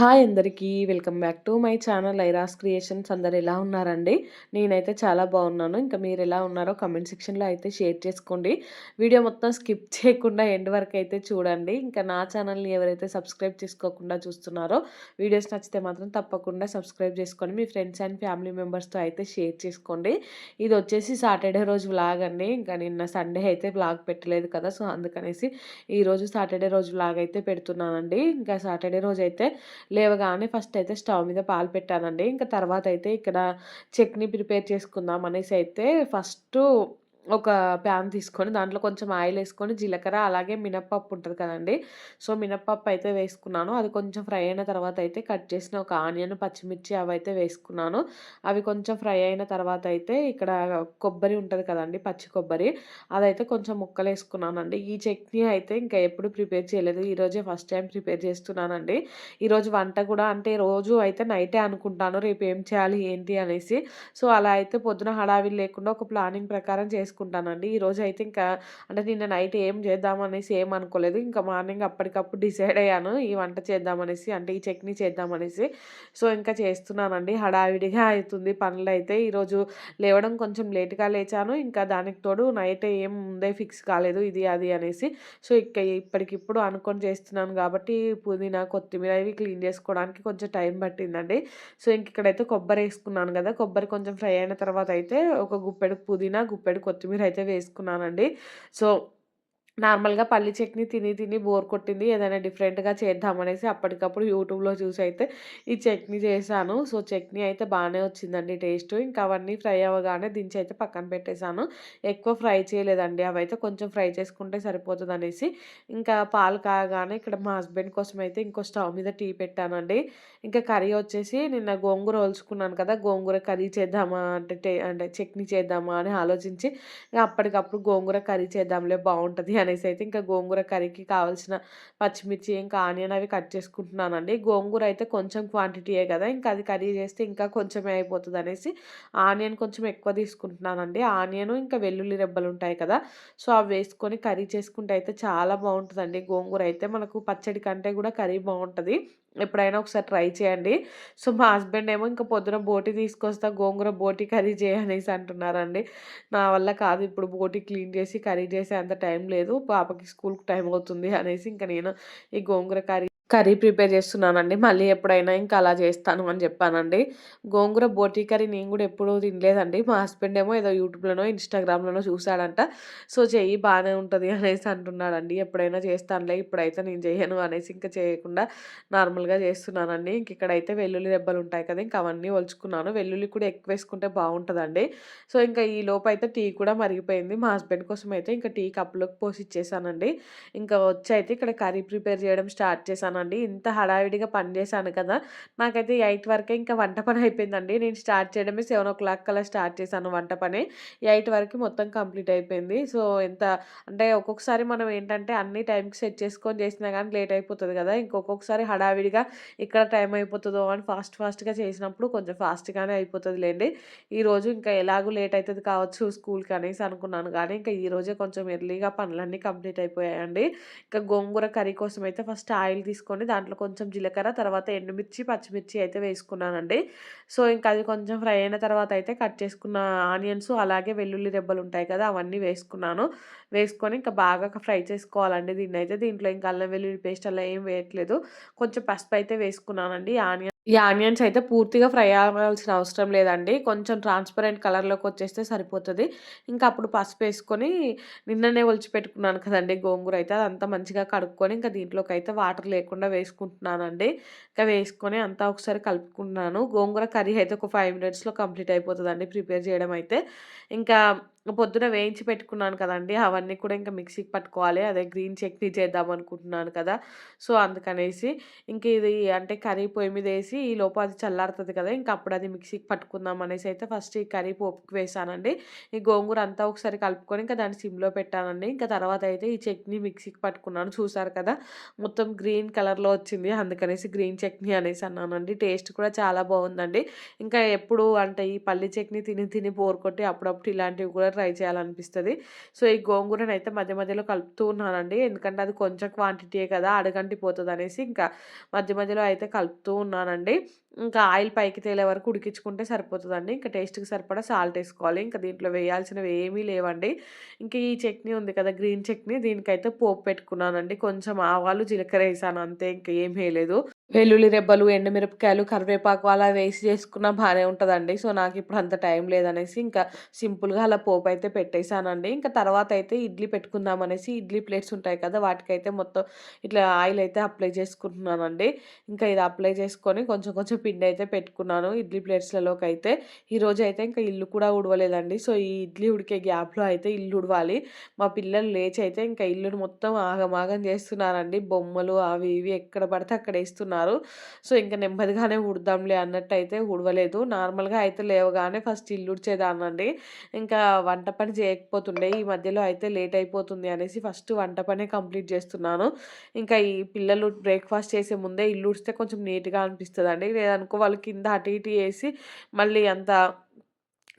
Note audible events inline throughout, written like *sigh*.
Hi అందరికీ welcome back to my channel Airas creations. అందరు ఎలా ఉన్నారండి? నేనైతే చాలా బాగున్నాను. ఇంకా మీరు ఎలా ఉన్నారో కమెంట్ సెక్షన్లో అయితే షేర్ చేసుకోండి. వీడియో మొత్తం స్కిప్ చేయకుండా ఎండ్ వరకు అయితే చూడండి. ఇంకా నా ఛానల్ని ఎవరైతే సబ్స్క్రైబ్ చేసుకోకుండా చూస్తున్నారో వీడియోస్ నచ్చితే మాత్రం తప్పకుండా సబ్స్క్రైబ్ చేసుకొని మీ ఫ్రెండ్స్ అండ్ ఫ్యామిలీ మెంబర్స్తో అయితే షేర్ చేసుకోండి. ఇది వచ్చేసి సాటర్డే రోజు వ్లాగ్ అండి. ఇంకా నిన్న సండే అయితే వ్లాగ్ పెట్టలేదు కదా సో అందుకనేసి ఈరోజు సాటర్డే రోజు వ్లాగ్ అయితే పెడుతున్నానండి. ఇంకా సాటర్డే రోజు అయితే లేవగానే ఫస్ట్ అయితే స్టవ్ మీద పాలు పెట్టానండి. ఇంకా తర్వాత అయితే ఇక్కడ చట్నీ ప్రిపేర్ చేసుకుందాం అనేసి అయితే ఫస్ట్ ఒక ప్యాన్ తీసుకొని దాంట్లో కొంచెం ఆయిల్ వేసుకొని జీలకర్ర అలాగే మినప్పప్పు ఉంటుంది కదండి. సో మినప్పప్పు అయితే వేసుకున్నాను. అది కొంచెం ఫ్రై అయిన తర్వాత అయితే కట్ చేసిన ఒక ఆనియన్ పచ్చిమిర్చి అవి అయితే వేసుకున్నాను. అవి కొంచెం ఫ్రై అయిన తర్వాత అయితే ఇక్కడ కొబ్బరి ఉంటుంది కదండి పచ్చి కొబ్బరి. అదైతే కొంచెం ముక్కలు వేసుకున్నానండి. ఈ చట్నీ అయితే ఇంకా ఎప్పుడు ప్రిపేర్ చేయలేదు. ఈరోజే ఫస్ట్ టైం ప్రిపేర్ చేస్తున్నానండి. ఈరోజు వంట కూడా అంటే రోజు అయితే నైటే అనుకుంటాను. రేపు ఏం చేయాలి ఏంటి అనేసి. సో అలా అయితే పొద్దున హడావిడి లేకుండా ఒక ప్లానింగ్ ప్రకారం చేసి చేసుకుంటానండి. ఈరోజు అయితే ఇంకా అంటే నిన్న నైట్ ఏం చేద్దామనేసి ఏం అనుకోలేదు. ఇంకా మార్నింగ్ అప్పటికప్పుడు డిసైడ్ అయ్యాను. ఈ వంట చేద్దామనేసి అంటే ఈ చట్నీ చేద్దామనేసి. సో ఇంకా చేస్తున్నానండి. హడావిడిగా అవుతుంది పనులు అయితే. ఈరోజు లేవడం కొంచెం లేట్గా లేచాను. ఇంకా దానికి తోడు నైట్ ఏం ముందే ఫిక్స్ కాలేదు. ఇది అది అనేసి. సో ఇక ఇప్పటికిప్పుడు అనుకొని చేస్తున్నాను కాబట్టి పుదీనా కొత్తిమీర ఇవి క్లీన్ చేసుకోవడానికి కొంచెం టైం పట్టిందండి. సో ఇంక ఇక్కడైతే కొబ్బరి వేసుకున్నాను కదా. కొబ్బరి కొంచెం ఫ్రై అయిన తర్వాత అయితే ఒక గుప్పెడు పుదీనా గుప్పెడు కొత్తిమీర కొత్తిమీర అయితే వేసుకున్నానండి. సో నార్మల్గా పల్లి చట్నీ తిని తిని బోర్ కొట్టింది ఏదైనా డిఫరెంట్గా చేద్దామనేసి అప్పటికప్పుడు యూట్యూబ్లో చూసి అయితే ఈ చట్నీ చేశాను. సో చట్నీ అయితే బాగానే వచ్చిందండి టేస్ట్. ఇంకా అవన్నీ ఫ్రై అవ్వగానే దించి అయితే పక్కన పెట్టేశాను. ఎక్కువ ఫ్రై చేయలేదండి. అవి అయితే కొంచెం ఫ్రై చేసుకుంటే సరిపోతుంది అనేసి ఇంకా పాలు కాగానే ఇక్కడ మా హస్బెండ్ కోసం అయితే ఇంకో స్టవ్ మీద టీ పెట్టానండి. ఇంకా కర్రీ వచ్చేసి నిన్న గోంగూర వలుచుకున్నాను కదా గోంగూర కర్రీ చేద్దామా అంటే అంటే చట్నీ చేద్దామా అని ఆలోచించి అప్పటికప్పుడు గోంగూర కర్రీ చేద్దాంలే బాగుంటుంది అని అనేసి అయితే ఇంకా గోంగూర కర్రీకి కావాల్సిన పచ్చిమిర్చి ఇంకా ఆనియన్ అవి కట్ చేసుకుంటున్నానండి. గోంగూర అయితే కొంచెం క్వాంటిటీయే కదా ఇంకా అది కర్రీ చేస్తే ఇంకా కొంచెమే అయిపోతుంది అనేసి ఆనియన్ కొంచెం ఎక్కువ తీసుకుంటున్నానండి. ఆనియన్ ఇంకా వెల్లుల్లి రెబ్బలు ఉంటాయి కదా సో అవి వేసుకొని కర్రీ చేసుకుంటే అయితే చాలా బాగుంటుందండి గోంగూర. అయితే మనకు పచ్చడి కంటే కూడా కర్రీ బాగుంటుంది. ఎప్పుడైనా ఒకసారి ట్రై చేయండి. సో మా హస్బెండ్ ఏమో ఇంకా పొద్దున బోటి తీసుకొస్తా గోంగూర బోటి కర్రీ చేయనేసి అంటున్నారండి. నా వల్ల కాదు ఇప్పుడు బోటి క్లీన్ చేసి కర్రీ చేసే అంత టైం లేదు. పాపకి స్కూల్కి టైం అవుతుంది అనేసి ఇంకా నేను ఈ గోంగూర కర్రీ కర్రీ ప్రిపేర్ చేస్తున్నానండి. మళ్ళీ ఎప్పుడైనా ఇంకా అలా చేస్తాను అని చెప్పానండి. గోంగూర బోటీ కర్రీ నేను కూడా ఎప్పుడూ తినలేదండి. మా హస్బెండ్ ఏమో ఏదో యూట్యూబ్లోనో ఇన్స్టాగ్రామ్లోనో చూశాడంట. సో చెయ్యి బాగానే ఉంటుంది అనేసి అంటున్నాడండి. ఎప్పుడైనా చేస్తానులే ఇప్పుడైతే నేను చేయను అనేసి ఇంకా చేయకుండా నార్మల్గా చేస్తున్నానండి. ఇంక ఇక్కడైతే వెల్లుల్లి దెబ్బలు ఉంటాయి కదా ఇంకా అవన్నీ ఒలుచుకున్నాను. వెల్లుల్లి కూడా ఎక్కువ వేసుకుంటే బాగుంటుందండి. సో ఇంకా ఈ లోపు అయితే టీ కూడా మరిగిపోయింది. మా హస్బెండ్ కోసం అయితే ఇంకా టీ కప్పులోకి పోసి ఇచ్చేసానండి. ఇంకా వచ్చి అయితే ఇక్కడ కర్రీ ప్రిపేర్ చేయడం స్టార్ట్ చేశాను అండి ఇంత హడావిడిగా పని చేశాను కదా! నాకైతే ఎయిట్ వరకే ఇంకా వంట పని అయిపోయిందండి. నేను స్టార్ట్ చేయడమే సెవెన్ ఓ క్లాక్ కల్లా స్టార్ట్ చేశాను వంట పని. ఎయిట్ వరకు మొత్తం కంప్లీట్ అయిపోయింది. సో ఎంత అంటే ఒక్కొక్కసారి మనం ఏంటంటే అన్ని టైంకి సెట్ చేసుకొని చేసినా కానీ లేట్ అయిపోతుంది కదా! ఇంకొకసారి హడావిడిగా ఇక్కడ టైం అయిపోతుందో అని ఫాస్ట్ ఫాస్ట్గా చేసినప్పుడు కొంచెం ఫాస్ట్గానే అయిపోతుంది లేండి ఈరోజు ఇంకా ఎలాగో లేట్ అవుతుంది కావచ్చు స్కూల్కి అనేసి అనుకున్నాను. కానీ ఇంకా ఈరోజే కొంచెం ఎర్లీగా పనులన్నీ కంప్లీట్ అయిపోయాయండి. ఇంకా గోంగూర కర్రీ కోసం అయితే ఫస్ట్ ఆయిల్ తీసుకొని వేసుకొని దాంట్లో కొంచెం జీలకర్ర తర్వాత ఎండుమిర్చి పచ్చిమిర్చి అయితే వేసుకున్నానండి. సో ఇంకా అది కొంచెం ఫ్రై అయిన తర్వాత అయితే కట్ చేసుకున్న ఆనియన్స్ అలాగే వెల్లుల్లి రెబ్బలు ఉంటాయి కదా అవన్నీ వేసుకున్నాను. వేసుకొని ఇంకా బాగా ఫ్రై చేసుకోవాలండి దీన్ని అయితే దీంట్లో ఇంకా అల్లం వెల్లుల్లి పేస్ట్ అలా ఏం వేయట్లేదు. కొంచెం పసుపు అయితే వేసుకున్నానండి. ఆనియన్ ఈ ఆనియన్స్ అయితే పూర్తిగా ఫ్రై అవ్వాల్సిన అవసరం లేదండి. కొంచెం ట్రాన్స్పరెంట్ కలర్లోకి వచ్చేస్తే సరిపోతుంది. ఇంకా అప్పుడు పసుపు వేసుకొని నిన్ననే ఒలిచి పెట్టుకున్నాను కదండి గోంగూర అయితే. అదంతా మంచిగా కడుక్కొని ఇంకా దీంట్లోకి అయితే వాటర్ లేకుండా వేసుకుంటున్నానండి. ఇంకా వేసుకొని అంతా ఒకసారి కలుపుకుంటున్నాను గోంగూర కర్రీ అయితే ఒక ఫైవ్ మినిట్స్లో కంప్లీట్ అయిపోతుందండి ప్రిపేర్ చేయడం అయితే. ఇంకా పొద్దున వేయించి పెట్టుకున్నాను కదండి అవన్నీ కూడా ఇంకా మిక్సీకి పట్టుకోవాలి. అదే గ్రీన్ చట్నీ చేద్దాం అనుకుంటున్నాను కదా! సో, అందుకనేసి ఇంక ఇది అంటే కర్రీ పొయ్యి మీద వేసి ఈ లోపు అది చల్లారుతుంది కదా! ఇంక అప్పుడు అది మిక్సీకి పట్టుకుందాం అనేసి అయితే ఫస్ట్ ఈ కర్రీ పోపుకి వేసానండి. ఈ గోంగూర అంతా ఒకసారి కలుపుకొని ఇంకా దాన్ని సిమ్‌లో పెట్టానండి. ఇంకా తర్వాత అయితే ఈ చట్నీ మిక్సీకి పట్టుకున్నాను. చూసారు కదా! మొత్తం గ్రీన్ కలర్‌లో వచ్చింది. అందుకనేసి గ్రీన్ చట్నీ అనేసి అన్నానండి. టేస్ట్ కూడా చాలా బాగుందండి. ఇంకా ఎప్పుడు అంటే ఈ పల్లి చట్నీ తిని తిని పోరుకొట్టి అప్పుడప్పుడు ఇలాంటివి కూడా ట్రై చేయాలనిపిస్తుంది సో, ఈ గోంగూరనైతే మధ్య మధ్యలో కలుపుతూ ఉన్నానండి. ఎందుకంటే అది కొంచెం క్వాంటిటీయే కదా! అడగంటి పోతుంది అనేసి ఇంకా మధ్య మధ్యలో అయితే కలుపుతూ ఉన్నానండి. ఇంకా ఆయిల్ పైకి తేలే వరకు ఉడికించుకుంటే సరిపోతుందండి ఇంకా టేస్ట్‌కి సరిపడా సాల్ట్ వేసుకోవాలి ఇంకా దీంట్లో వేయాల్సినవి ఏమీ లేవండి. ఇంకా ఈ చట్నీ ఉంది కదా! గ్రీన్ చట్నీ దీనికైతే పోపు పెట్టుకున్నానండి. కొంచెం ఆవాలు, జీలకర్ర వేసాను అంతే ఇంకా ఏం వేయలేదు. వెల్లుల్లి రెబ్బలు, ఎండుమిరపకాయలు, కరివేపాకు అలా వేసి చేసుకున్నా బాగానే ఉంటుందండి సో, నాకు ఇప్పుడు అంత టైం లేదనేసి ఇంకా సింపుల్‌గా అలా పోపు అయితే పెట్టేసానండి. ఇంకా తర్వాత అయితే ఇడ్లీ పెట్టుకుందాం అనేసి ఇడ్లీ ప్లేట్స్ ఉంటాయి కదా! వాటికైతే మొత్తం ఇట్లా ఆయిల్ అయితే అప్లై చేసుకుంటున్నానండి. ఇంకా ఇది అప్లై చేసుకొని కొంచెం కొంచెం పిండి అయితే పెట్టుకున్నాను ఇడ్లీ ప్లేట్స్‌లలోకైతే. అయితే ఇంకా ఇల్లు కూడా ఉడవలేదండి. సో, ఈ ఇడ్లీ ఉడికే గ్యాప్‌లో అయితే ఇల్లు ఉడవాలి. మా పిల్లలు లేచి అయితే ఇంకా ఇల్లుని మొత్తం ఆగమాగం చేస్తున్నారండి. బొమ్మలు అవి ఇవి ఎక్కడ పడితే అక్కడ వేస్తున్నారు సో, ఇంకా నెమ్మదిగానే ఉడదాంలే అన్నట్టయితే ఉడవలేదు. నార్మల్‌గా అయితే లేవగానే ఫస్ట్ ఇల్లు ఉడిచేదానండి ఇంకా వంట పని చేయకపోతుండే. ఈ మధ్యలో అయితే లేట్ అయిపోతుంది అనేసి ఫస్ట్ వంట పనే కంప్లీట్ చేస్తున్నాను. ఇంకా ఈ పిల్లలు బ్రేక్‌ఫాస్ట్ చేసే ముందే ఇల్లు ఉడిస్తే కొంచెం నీట్‌గా అనిపిస్తుంది అండి లేదనుకో వాళ్ళు కింద అటు ఇటు ఏసి మళ్ళీ అంతా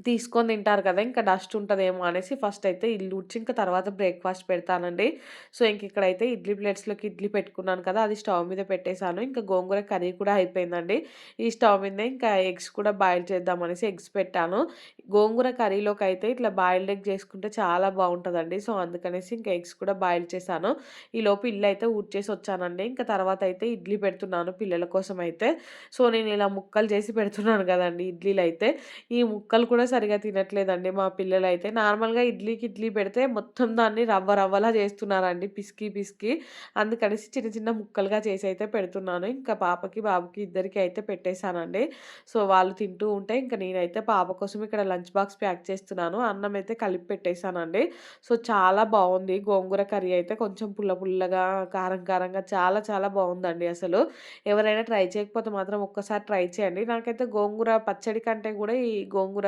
తీసుకొని తింటారు కదా! ఇంకా డస్ట్ ఉంటుందేమో అనేసి ఫస్ట్ అయితే ఇల్లు ఊడ్చి ఇంకా తర్వాత బ్రేక్‌ఫాస్ట్ పెడతానండి. సో, ఇంక ఇక్కడైతే ఇడ్లీ ప్లేట్స్‌లోకి ఇడ్లీ పెట్టుకున్నాను కదా! అది స్టవ్ మీద పెట్టేసాను. ఇంకా గోంగూర కర్రీ కూడా అయిపోయిందండి. ఈ స్టవ్ మీదే ఇంకా ఎగ్స్ కూడా బాయిల్ చేద్దాం అనేసి ఎగ్స్ పెట్టాను. గోంగూర కర్రీలోకి అయితే ఇట్లా బాయిల్డ్ ఎగ్ చేసుకుంటే చాలా బాగుంటుందండి సో, అందుకనేసి ఇంకా ఎగ్స్ కూడా బాయిల్ చేశాను. ఈలోపు ఇల్లయితే ఊడ్చేసి వచ్చానండి. ఇంకా తర్వాత అయితే ఇడ్లీ పెడుతున్నాను పిల్లల కోసం అయితే. సో, నేను ఇలా ముక్కలు చేసి పెడుతున్నాను కదండి ఇడ్లీలు అయితే ఈ ముక్కలు కూడా సరిగా తినట్లేదండి మా పిల్లలైతే. నార్మల్‌గా ఇడ్లీకి ఇడ్లీ పెడితే మొత్తం దాన్ని రవ్వ రవ్వలా చేస్తున్నారండి పిసికి పిసికి. అందుకనేసి చిన్న చిన్న ముక్కలుగా చేసి అయితే పెడుతున్నాను. ఇంకా పాపకి, బాబుకి ఇద్దరికీ అయితే పెట్టేశానండి సో, వాళ్ళు తింటూ ఉంటే ఇంక నేనైతే పాప కోసం ఇక్కడ లంచ్ బాక్స్ ప్యాక్ చేస్తున్నాను. అన్నం అయితే కలిపి పెట్టేసానండి. సో, చాలా బాగుంది గోంగూర కర్రీ అయితే కొంచెం పుల్ల పుల్లగా, కారం కారంగా చాలా చాలా బాగుందండి అసలు. ఎవరైనా ట్రై చేయకపోతే మాత్రం ఒక్కసారి ట్రై చేయండి. నాకైతే గోంగూర పచ్చడి కంటే కూడా ఈ గోంగూర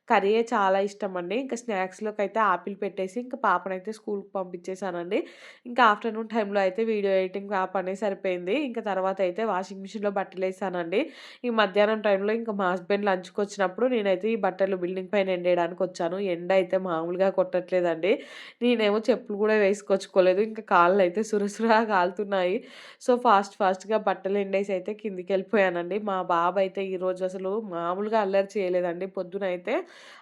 కర్రీయే చాలా ఇష్టం అండి ఇంకా స్నాక్స్లోకి అయితే ఆపిల్ పెట్టేసి ఇంకా పాపనైతే స్కూల్కి పంపించేశానండి ఇంకా ఆఫ్టర్‌నూన్ టైంలో అయితే వీడియో ఎడిటింగ్ ఆ పనే సరిపోయింది. ఇంకా తర్వాత అయితే వాషింగ్ మిషన్‌లో బట్టలు వేసానండి ఈ మధ్యాహ్నం టైంలో ఇంకా మా హస్బెండ్ లంచ్‌కొచ్చినప్పుడు నేనైతే ఈ బట్టలు బిల్డింగ్ పైన ఎండేయడానికి వచ్చాను ఎండ అయితే మామూలుగా కొట్టట్లేదండి. నేనేమో చెప్పులు కూడా వేసుకొచ్చుకోలేదు. ఇంకా కాళ్ళైతే సురసురా కాలుతున్నాయి. సో, ఫాస్ట్ ఫాస్ట్‌గా బట్టలు ఎండేసి అయితే కిందికెళ్ళిపోయానండి. మా బాబు అయితే ఈరోజు అసలు మామూలుగా అల్లరి చేయలేదండి. పొద్దున అయితే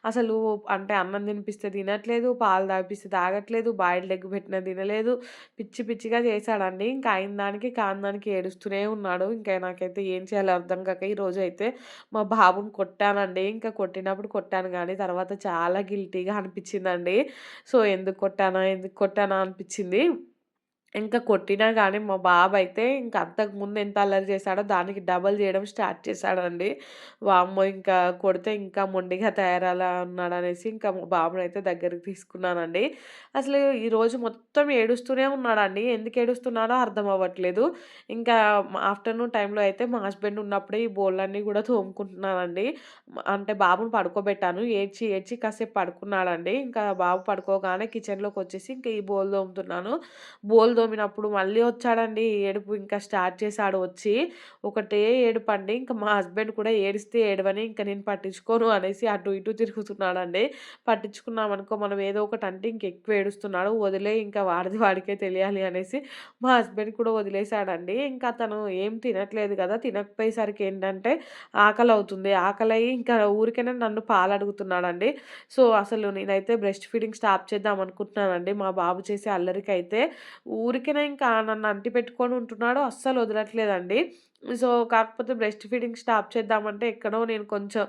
అసలు అంటే అన్నం తినిపిస్తే తినట్లేదు, పాలు తాగిపిస్తే తాగట్లేదు, బాయిల్డ్ ఎగ్ పెట్టిన తినలేదు. పిచ్చి పిచ్చిగా చేశాడండి. ఇంకా అయిన దానికి కాని దానికి ఏడుస్తూనే ఉన్నాడు. ఇంకా నాకైతే ఏం చేయాలో అర్థం కాక ఈరోజు అయితే మా బాబుని కొట్టానండి. ఇంకా కొట్టినప్పుడు కొట్టాను కానీ తర్వాత చాలా గిల్టీగా అనిపించిందండి. సో, ఎందుకు కొట్టానా? ఎందుకు కొట్టానా? అనిపించింది. ఇంకా కొట్టినా గానీ మా బాబు అయితే ఇంక అంతకుముందు ఎంత అల్లరి చేశాడో దానికి డబల్ చేయడం స్టార్ట్ చేశాడండి. వామ్మో! ఇంకా కొడితే ఇంకా మొండిగా తయారలా ఉన్నాడనేసి ఇంకా మా బాబునైతే దగ్గరికి తీసుకున్నానండి. అసలు ఈరోజు మొత్తం ఏడుస్తూనే ఉన్నాడండి. ఎందుకు ఏడుస్తున్నాడో అర్థం అవ్వట్లేదు. ఇంకా ఆఫ్టర్‌నూన్ టైంలో అయితే మా హస్బెండ్ ఉన్నప్పుడే ఈ బోళ్ళన్నీ కూడా తోముకుంటున్నానండి. అంటే బాబుని పడుకోబెట్టాను. ఏడ్చి ఏడ్చి కాసేపు పడుకున్నాడండి. ఇంకా బాబు పడుకోగానే కిచెన్‌లోకొచ్చేసి ఇంకా ఈ బోల్ తోముతున్నాను. బోల్ తోమినప్పుడు మళ్ళీ వచ్చాడండి. ఏడుపు ఇంకా స్టార్ట్ చేశాడు వచ్చి. ఒకటే ఏడుపండి. ఇంకా మా హస్బెండ్ కూడా ఏడిస్తే ఏడవని ఇంకా నేను పట్టించుకోను అనేసి అటు ఇటు తిరుగుతున్నాడండి. పట్టించుకున్నామనుకో మనం ఏదో ఒకటి అంటే ఇంకెక్కువ ఏడుస్తున్నాడు. వదిలేయి ఇంకా వాడిది వాడికే తెలియాలి అనేసి మా హస్బెండ్ కూడా వదిలేశాడండి ఇంకా తను ఏం తినట్లేదు కదా! తినకపోయేసరికి ఏంటంటే ఆకలి అవుతుంది ఆకలి ఇంకా ఊరికైనా నన్ను పాలు అడుగుతున్నాడండి. సో, అసలు నేనైతే బ్రెస్ట్ ఫీడింగ్ స్టాప్ చేద్దాం అనుకుంటున్నానండి. మా బాబు చేసే అల్లరికైతే ఊరికేనే ఇంకా నన్ను అంటి పెట్టుకొని ఉంటున్నాడు. అస్సలు వదలట్లేదండి. సో, కాకపోతే బ్రెస్ట్ ఫీడింగ్ స్టాప్ చేద్దామంటే ఎక్కడో నేను కొంచెం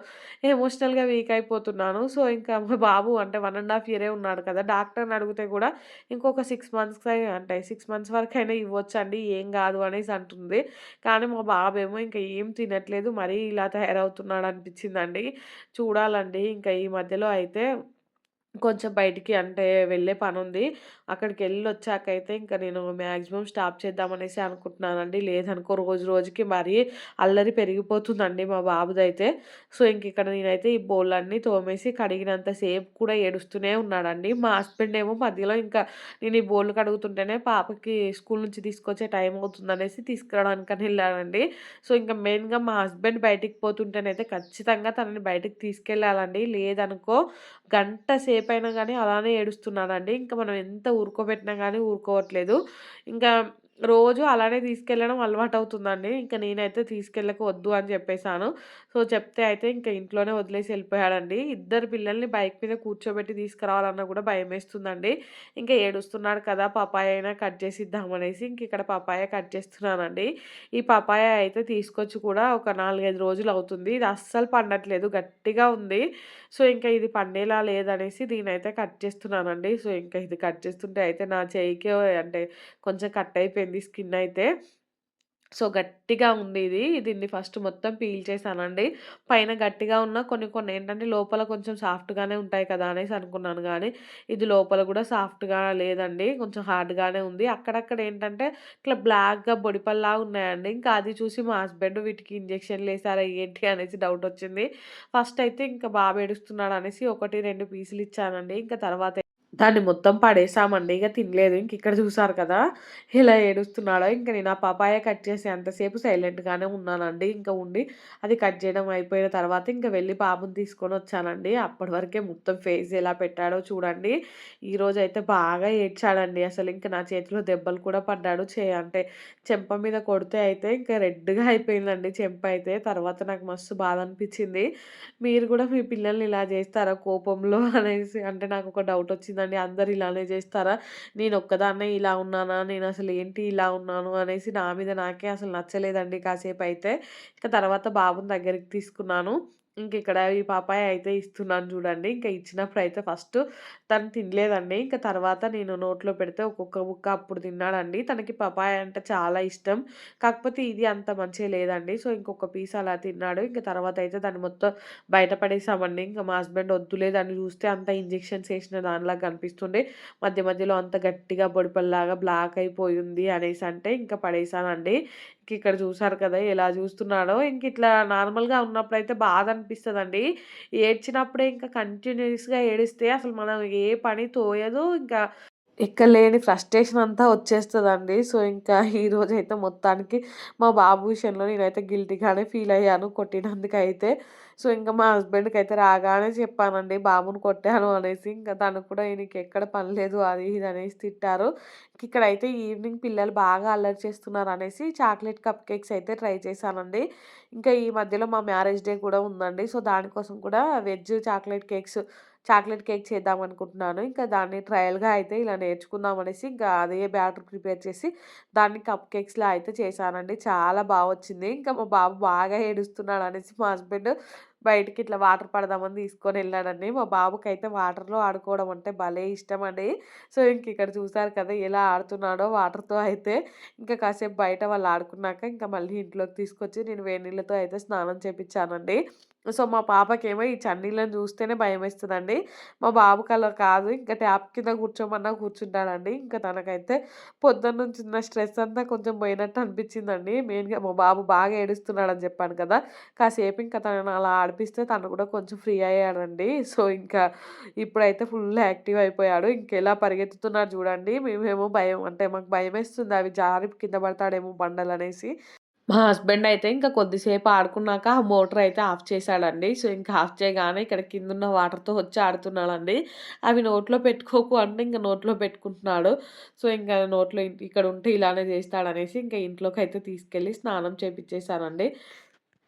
ఎమోషనల్‌గా వీక్ అయిపోతున్నాను. సో, ఇంకా మా బాబు అంటే వన్ అండ్ హాఫ్ ఇయరే ఉన్నాడు కదా! డాక్టర్‌ని అడిగితే కూడా ఇంకొక సిక్స్ మంత్స్ అంటే సిక్స్ మంత్స్ వరకు అయినా ఇవ్వచ్చు అండి ఏం కాదు అనేసి అంటుంది. కానీ మా బాబేమో ఇంకా ఏం తినట్లేదు. మరీ ఇలా తయారవుతున్నాడు అనిపించిందండి. చూడాలండి ఇంకా ఈ మధ్యలో అయితే కొంచెం బయటికి అంటే వెళ్ళే పని ఉంది అక్కడికి వెళ్ళి వచ్చాకైతే ఇంక నేను మ్యాక్సిమం స్టాప్ చేద్దామనేసి అనుకుంటున్నానండి. లేదనుకో రోజు రోజుకి మరీ అల్లరి పెరిగిపోతుందండి మా బాబుదైతే. సో, ఇంక ఇక్కడ నేనైతే ఈ బోళ్ళన్నీ తోమేసి కడిగినంత సేపు కూడా ఏడుస్తూనే ఉన్నాడండి. మా హస్బెండ్ ఏమో మధ్యలో ఇంకా నేను ఈ బోళ్ళు కడుగుతుంటేనే పాపకి స్కూల్ నుంచి తీసుకొచ్చే టైం అవుతుందనేసి తీసుకురావడానికని వెళ్ళానండి సో, ఇంకా మెయిన్‌గా మా హస్బెండ్ బయటికి పోతుంటేనైతే ఖచ్చితంగా తనని బయటికి తీసుకెళ్ళాలండి. లేదనుకో గంట సేపు ఎంతసేపయినా కానీ అలానే ఏడుస్తున్నాడండి. ఇంకా మనం ఎంత ఊరుకోబెట్టినా కానీ ఊరుకోవట్లేదు. ఇంకా రోజు అలానే తీసుకెళ్ళడం అలవాటు అవుతుందండి ఇంక నేనైతే తీసుకెళ్ళక వద్దు అని చెప్పేసాను. సో, చెప్తే అయితే ఇంక ఇంట్లోనే వదిలేసి వెళ్ళిపోయాడండి ఇద్దరు పిల్లల్ని బైక్ మీద కూర్చోబెట్టి తీసుకురావాలన్నా కూడా భయమేస్తుందండి. ఇంకా ఏడుస్తున్నాడు కదా! పపాయ అయినా కట్ చేసిద్దామనేసి ఇంక ఇక్కడ పపాయ కట్ చేస్తున్నానండి. ఈ పపాయ అయితే తీసుకొచ్చి కూడా ఒక నాలుగైదు రోజులు అవుతుంది ఇది అస్సలు పండట్లేదు. గట్టిగా ఉంది. సో, ఇంకా ఇది పండేలా లేదనేసి దీనైతే కట్ చేస్తున్నానండి. సో, ఇంకా ఇది కట్ చేస్తుంటే అయితే నా చేయికే అంటే కొంచెం కట్ అయిపోయింది స్కిన్ అయితే. సో, గట్టిగా ఉంది ఇది. దీన్ని ఫస్ట్ మొత్తం పీల్ చేశానండి. పైన గట్టిగా ఉన్న కొన్ని కొన్ని ఏంటంటే లోపల కొంచెం సాఫ్ట్‌గానే ఉంటాయి కదా! అనేసి అనుకున్నాను కానీ ఇది లోపల కూడా సాఫ్ట్‌గా లేదండి. కొంచెం హార్డ్‌గానే ఉంది. అక్కడక్కడ ఏంటంటే ఇట్లా బ్లాక్‌గా బొడిపల్లా ఉన్నాయండి. ఇంకా అది చూసి మా హస్బెండ్ వీటికి ఇంజెక్షన్‌లేసారా ఏంటి అనేసి డౌట్ వచ్చింది ఫస్ట్ అయితే ఇంకా బాగా ఏడుస్తున్నాడు అనేసి 1, 2 పీసులు ఇచ్చానండి. ఇంకా తర్వాత దాన్ని మొత్తం పడేసామండి. ఇక తినలేదు. ఇంక ఇక్కడ చూసారు కదా! ఇలా ఏడుస్తున్నాడో. ఇంక నేను ఆ పపాయ కట్ చేసి ఎంతసేపు సైలెంట్‌గానే ఉన్నానండి. ఇంకా ఉండి అది కట్ చేయడం అయిపోయిన తర్వాత ఇంక వెళ్ళి బాబుని తీసుకొనొచ్చానండి. అప్పటి వరకే మొత్తం ఫేస్ ఎలా పెట్టాడో చూడండి. ఈరోజు అయితే బాగా ఏడ్చాడండి. అసలు ఇంక నా చేతిలో దెబ్బలు కూడా పడ్డాడు. చే అంటే చెంప మీద కొడితే అయితే ఇంకా రెడ్‌గా అయిపోయిందండి చెంపయితే. తర్వాత నాకు మస్తు బాధ అనిపించింది. మీరు కూడా మీ పిల్లల్ని ఇలా చేస్తారా కోపంలో *laughs* అనేసి అంటే నాకు ఒక డౌట్ వచ్చింది డౌటొచ్చిందండి. అందరు ఇలానే చేస్తారా? నేను ఒక్కదాన్నే ఇలా ఉన్నానా? నేను అసలు ఏంటి ఇలా ఉన్నాను అనేసి నా మీద నాకే అసలు నచ్చలేదండి కాసేపయితే. ఇంకా తర్వాత బాబుని దగ్గరికి తీసుకున్నాను. ఇంక ఇక్కడ ఈ పాపాయ అయితే ఇస్తున్నాను చూడండి. ఇంకా ఇచ్చినప్పుడు అయితే ఫస్ట్ తను తినలేదండి. ఇంకా తర్వాత నేను నోట్లో పెడితే ఒక్కొక్క ముక్క అప్పుడు తిన్నాడండి. తనకి పపాయ అంటే చాలా ఇష్టం. కాకపోతే ఇది అంత మంచిగా లేదండి. సో, ఇంకొక పీస్ అలా తిన్నాడు. ఇంకా తర్వాత అయితే దాన్ని మొత్తం బయట పడేసామండి. మా హస్బెండ్ వద్దులే దాన్ని చూస్తే అంత ఇంజెక్షన్స్ వేసిన దానిలాగా కనిపిస్తుండే. మధ్య మధ్యలో అంత గట్టిగా బొడిపల్లాగా బ్లాక్ అయిపోయింది అనేసి అంటే ఇంకా పడేసానండి. ఇంక ఇక్కడ చూసారు కదా! ఎలా చూస్తున్నాడో. ఇంక ఇట్లా నార్మల్‌గా ఉన్నప్పుడైతే బాధ అనిపిస్తుందండి ఏడ్చినప్పుడే ఇంకా కంటిన్యూస్గా ఏడిస్తే అసలు మనం ఏ పని తోయదు. ఇంకా ఎక్కలేని ఫ్రస్ట్రేషన్ అంతా వచ్చేస్తుందండి సో, ఇంకా ఈరోజైతే మొత్తానికి మా బాబు విషయంలో నేనైతే గిల్టీగానే ఫీల్ అయ్యాను కొట్టినందుకైతే. సో, ఇంకా మా హస్బెండ్కి అయితే రాగానే చెప్పానండి బాబుని కొట్టాను అనేసి. ఇంకా తనకు కూడా "నీకెక్కడ పని లేదు" అది ఇది అనేసి తిట్టారు. ఇక్కడైతే ఈవినింగ్ పిల్లలు బాగా అల్లరి చేస్తున్నారు అనేసి చాక్లెట్ కప్ కేక్స్ అయితే ట్రై చేశానండి. ఇంకా ఈ మధ్యలో మా మ్యారేజ్ డే కూడా ఉందండి. సో, దానికోసం కూడా veg chocolate cakes chocolate cake చేద్దామనుకుంటున్నాను. ఇంకా దాన్ని ట్రయల్‌గా అయితే ఇలా నేర్చుకుందాం అనేసి ఇంకా అదే బ్యాటర్ ప్రిపేర్ చేసి దాన్ని కప్ కేక్స్‌లా అయితే చేశానండి. చాలా బాగా వచ్చింది. ఇంకా మా బాబు బాగా ఏడుస్తున్నాడు అనేసి మా హస్బెండ్ బయటికి ఇట్లా వాటర్ పడదామని తీసుకొని వెళ్ళాడండి మా బాబుకి అయితే వాటర్‌లో ఆడుకోవడం అంటే భలే ఇష్టం అండి సో, ఇంక ఇక్కడ చూసారు కదా! ఎలా ఆడుతున్నాడో వాటర్‌తో అయితే. ఇంకా కాసేపు బయట వాళ్ళు ఆడుకున్నాక ఇంకా మళ్ళీ ఇంట్లోకి తీసుకొచ్చి నేను వేడి నీళ్ళతో అయితే స్నానం చేపించానండి సో, మా పాపకేమో ఈ చన్నీళ్ళని చూస్తేనే భయం వేస్తుందండి మా బాబుకి అలా కాదు. ఇంకా ట్యాప్ కింద కూర్చోమన్నా కూర్చుంటాడండి. ఇంకా తనకైతే పొద్దున్నుంచి ఉన్న స్ట్రెస్ అంతా కొంచెం పోయినట్టు అనిపించిందండి. మెయిన్‌గా మా బాబు బాగా ఏడుస్తున్నాడని చెప్పాను కదా! కాసేపు ఇంకా తనను అలా ఆడిపిస్తే తను కూడా కొంచెం ఫ్రీ అయ్యాడండి. సో, ఇంకా ఇప్పుడైతే ఫుల్ యాక్టివ్ అయిపోయాడు. ఇంకెలా పరిగెత్తుతున్నాడు చూడండి. మేమేమో భయం అంటే మాకు భయమేస్తుంది అవి జారి కింద పడతాడేమో బండలు అనేసి మా హస్బెండ్ అయితే ఇంకా కొద్దిసేపు ఆడుకున్నాక ఆ మోటర్ అయితే ఆఫ్ చేశాడండి. సో, ఇంకా ఆఫ్ చేయగానే ఇక్కడ కిందున్న వాటర్‌తో వచ్చి ఆడుతున్నాడండి. అవి నోట్లో పెట్టుకోకు అంటే ఇంకా నోట్లో పెట్టుకుంటున్నాడు. సో, ఇంకా నోట్లో ఇక్కడ ఉంటే ఇలానే చేస్తాడనేసి ఇంకా ఇంట్లోకి అయితే తీసుకెళ్ళి స్నానం చేపించేశానండి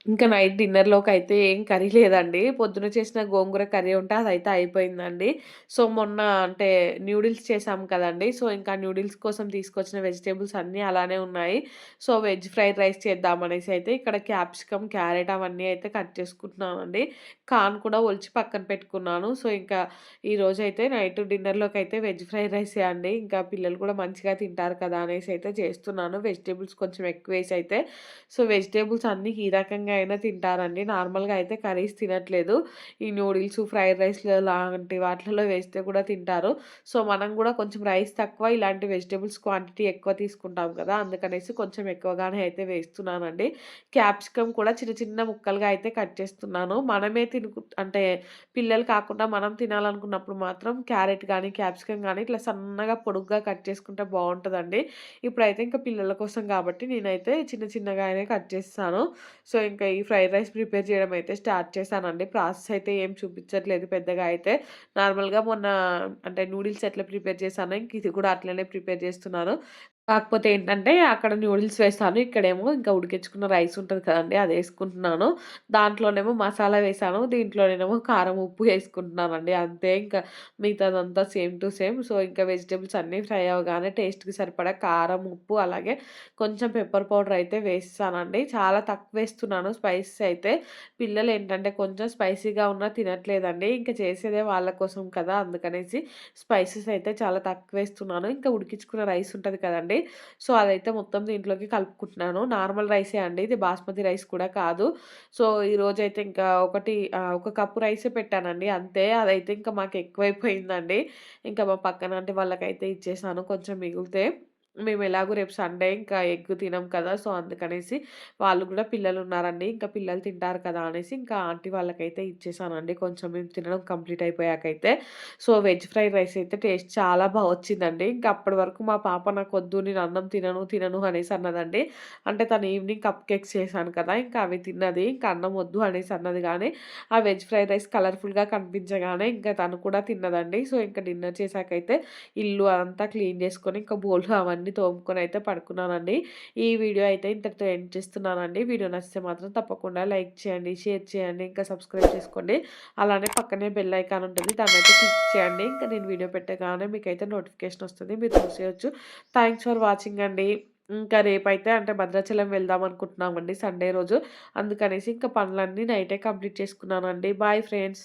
ఇంకా నైట్ డిన్నర్లోకి అయితే ఏం కర్రీ లేదండి. పొద్దున చేసిన గోంగూర కర్రీ ఉంటే అదైతే అయిపోయిందండి. సో, మొన్న అంటే న్యూడిల్స్ చేసాం కదండి సో, ఇంకా న్యూడిల్స్ కోసం తీసుకొచ్చిన వెజిటేబుల్స్ అన్నీ అలానే ఉన్నాయి. సో, వెజ్ ఫ్రైడ్ రైస్ చేద్దామనేసి అయితే ఇక్కడ క్యాప్సికమ్, క్యారెట్ అవన్నీ అయితే కట్ చేసుకుంటున్నానండి. కాన్ కూడా ఒలిచి పక్కన పెట్టుకున్నాను. సో, ఇంకా ఈరోజైతే నైట్ డిన్నర్లోకి అయితే వెజ్ ఫ్రైడ్ రైసే అండి. ఇంకా పిల్లలు కూడా మంచిగా తింటారు కదా! అనేసి అయితే చేస్తున్నాను. వెజిటేబుల్స్ కొంచెం ఎక్కువేసి అయితే. సో, వెజిటేబుల్స్ అన్నీ ఈ రకంగా అయినా తింటారండి. నార్మల్‌గా అయితే కర్రీస్ తినట్లేదు. ఈ నూడిల్స్, ఫ్రైడ్ రైస్ లాంటి వాటిలలో వేస్తే కూడా తింటారు. సో, మనం కూడా కొంచెం రైస్ తక్కువ ఇలాంటి వెజిటేబుల్స్ క్వాంటిటీ ఎక్కువ తీసుకుంటాం కదా! అందుకనేసి కొంచెం ఎక్కువగానే అయితే వేస్తున్నానండి. క్యాప్సికమ్ కూడా చిన్న చిన్న ముక్కలుగా అయితే కట్ చేస్తున్నాను. మనమే తినుకు అంటే పిల్లలు కాకుండా మనం తినాలనుకున్నప్పుడు మాత్రం క్యారెట్ కానీ క్యాప్సికమ్ కానీ ఇట్లా సన్నగా పొడుగ్గా కట్ చేసుకుంటే బాగుంటుందండి ఇప్పుడైతే ఇంకా పిల్లల కోసం కాబట్టి నేనైతే చిన్న చిన్నగానే కట్ చేస్తాను. సో, ఇంకా ఇంకా ఈ ఫ్రైడ్ రైస్ ప్రిపేర్ చేయడం అయితే స్టార్ట్ చేశానండి. ప్రాసెస్ అయితే ఏం చూపించట్లేదు పెద్దగా అయితే. నార్మల్‌గా మొన్న అంటే నూడిల్స్ ఎట్లా ప్రిపేర్ చేశానో ఇంక ఇది కూడా అట్లనే ప్రిపేర్ చేస్తున్నాను. కాకపోతే ఏంటంటే అక్కడ నూడిల్స్ వేస్తాను ఇక్కడేమో ఇంకా ఉడికించుకున్న రైస్ ఉంటుంది కదండి అది వేసుకుంటున్నాను దాంట్లోనేమో మసాలా వేసాను దీంట్లోనేమో కారం, ఉప్పు వేసుకుంటున్నానండి. అంతే ఇంకా మిగతాదంతా సేమ్ టు సేమ్. సో, ఇంకా వెజిటేబుల్స్ అన్నీ ఫ్రై అవ్వగానే టేస్ట్‌కి సరిపడా కారం, ఉప్పు అలాగే కొంచెం పెప్పర్ పౌడర్ అయితే వేస్తానండి చాలా తక్కువ వేస్తున్నాను స్పైసెస్ అయితే. పిల్లలు ఏంటంటే కొంచెం స్పైసీగా ఉన్నా తినట్లేదండి. ఇంక చేసేదే వాళ్ళ కోసం కదా! అందుకనేసి స్పైసెస్ అయితే చాలా తక్కువేస్తున్నాను. ఇంకా ఉడికించుకున్న రైస్ ఉంటుంది కదండి సో, అదైతే మొత్తం దీంట్లోకి కలుపుకుంటున్నాను. నార్మల్ రైసే అండి. ఇది బాస్మతి రైస్ కూడా కాదు. సో, ఈరోజైతే ఇంకా ఒకటి ఒక కప్పు రైసే పెట్టానండి అంతే. అదైతే ఇంకా మాకు ఎక్కువైపోయిందండి. ఇంకా మా పక్కన అంటే వాళ్ళకైతే ఇచ్చేసాను కొంచెం మిగిలితే. మేము ఎలాగో రేపు సండే ఇంకా ఎగ్ తినం కదా! సో, అందుకనేసి వాళ్ళు కూడా పిల్లలు ఉన్నారండి ఇంకా పిల్లలు తింటారు కదా! అనేసి ఇంకా ఆంటీ వాళ్ళకైతే ఇచ్చేసానండి. కొంచెం మేము తినడం కంప్లీట్ అయిపోయాకైతే. సో, వెజ్ ఫ్రైడ్ రైస్ అయితే టేస్ట్ చాలా బాగా వచ్చిందండి. ఇంకా అప్పటి వరకు మా పాప నాకు వద్దు నేను అన్నం తినను, తినను అనేసి అన్నదండి. అంటే తను ఈవినింగ్ కప్ కేక్స్ చేశాను కదా! ఇంకా అవి తిన్నది. ఇంకా అన్నం వద్దు అనేసి అన్నది కానీ ఆ వెజ్ ఫ్రైడ్ రైస్ కలర్‌ఫుల్‌గా కనిపించగానే ఇంకా తను కూడా తిన్నదండి. సో, ఇంకా డిన్నర్ చేశాకైతే ఇల్లు అంతా క్లీన్ చేసుకొని ఇంకా బోళ్ళు అవన్నీ తోముకొని అయితే పడుకున్నానండి. ఈ వీడియో అయితే ఇంతటితో ఎండ్ చేస్తున్నానండి. వీడియో నచ్చితే మాత్రం తప్పకుండా లైక్ చేయండి, షేర్ చేయండి, ఇంకా సబ్స్క్రైబ్ చేసుకోండి. అలానే పక్కనే బెల్ ఐకాన్ ఉంటుంది. దాన్నైతే క్లిక్ చేయండి. ఇంకా నేను వీడియో పెట్టగానే మీకైతే నోటిఫికేషన్ వస్తుంది. మీరు చూసేయొచ్చు. థ్యాంక్స్ ఫర్ వాచింగ్ అండి. ఇంకా రేపైతే అంటే భద్రాచలం వెళ్దాం అనుకుంటున్నామండి సండే రోజు. అందుకనేసి ఇంకా పనులన్నీ నైటే కంప్లీట్ చేసుకున్నానండి. Bye friends.